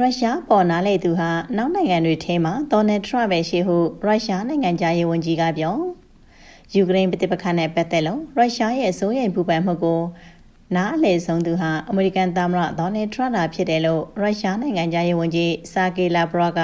ရုရှားပေါ်နားလေသူဟာနောက်နိုင်ငံတွေထဲမှာဒေါ်နယ်ထရန့်ပဲရှိဟုရုရှားနိုင်ငံသားရေးဝန်ကြီးကပြောယူကရိန်းပြည်ပခါနဲ့ပတ်သက်လို့ရုရှားရဲ့စိုးရိမ်ပူပန်မှုကိုနားအလေဆုံးသူဟာအမေရိကန်သမ္မတဒေါ်နယ်ထရန့်သာဖြစ်တယ်လို့ရုရှားနိုင်ငံသားရေးဝန်ကြီးဆာဂေလာဘရော့က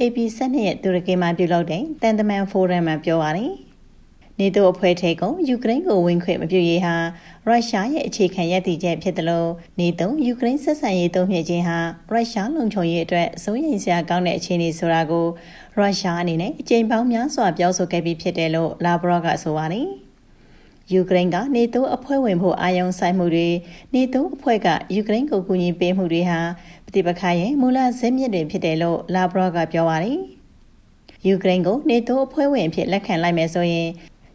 AP 7ရဲ့တူရကီမှာပြုလုပ်တဲ့တန်တမန်ဖိုရမ်မှာပြောပါတယ်။ နေတိုးအဖွဲ့ထဲကယူကရိန်းကိုဝင်ခွင့်မပြုရေးဟာရုရှားရဲ့အခြေခံရည်တည်ချက်ဖြစ်တယ်လို့နေတိုးယူကရိန်းဆက်ဆံရေးတုံ့ပြန်ခြင်းဟာရုရှားလုံခြုံရေးအတွက်စိုးရိမ်စရာကောင်းတဲ့အခြေအနေဆိုတာကိုရုရှားအနေနဲ့အကြိမ်ပေါင်းများစွာပြောဆိုခဲ့ပြီးဖြစ်တယ်လို့လာဘရော့ကဆိုပါတယ်ယူကရိန်းကနေတိုးအဖွဲ့ဝင်ဖို့အာရုံစိုက်မှုတွေနေတိုးအဖွဲ့ကယူကရိန်းကိုကူညီပေးမှုတွေဟာပဋိပက္ခရဲ့မူလဇစ်မြစ်တွေဖြစ်တယ်လို့လာဘရော့ကပြောပါတယ်ယူကရိန်းကိုနေတိုးအဖွဲ့ဝင်အဖြစ်လက်ခံလိုက်မယ်ဆိုရင်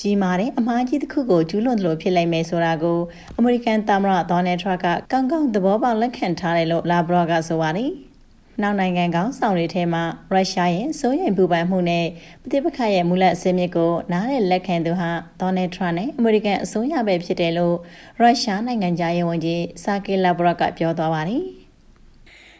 ကြီးမားတဲ့အမှားကြီးတစ်ခုကိုကျူးလွန်သလိုဖြစ်လိုက်မယ်ဆိုတာကိုအမေရိကန်သမ္မတဒေါ်နယ်ထရန့်ကကောင်းကောင်းသဘောပေါက်လက်ခံထားတယ်လို့လာဘရော့ကဆိုပါတယ်။နောက်နိုင်ငံကောင်ဆောင်တွေထဲမှာရုရှားရဲ့စိုးရိမ်ပူပန်မှုနဲ့ပဋိပက္ခရဲ့မူလအစင်းမြစ်ကိုနားလည်လက်ခံသူဟာဒေါ်နယ်ထရန့်နဲ့အမေရိကန်အစိုးရပဲဖြစ်တယ်လို့ရုရှားနိုင်ငံသားရေးဝန်ကြီးဆာကီလာဘရော့ကပြောသွားပါတယ်။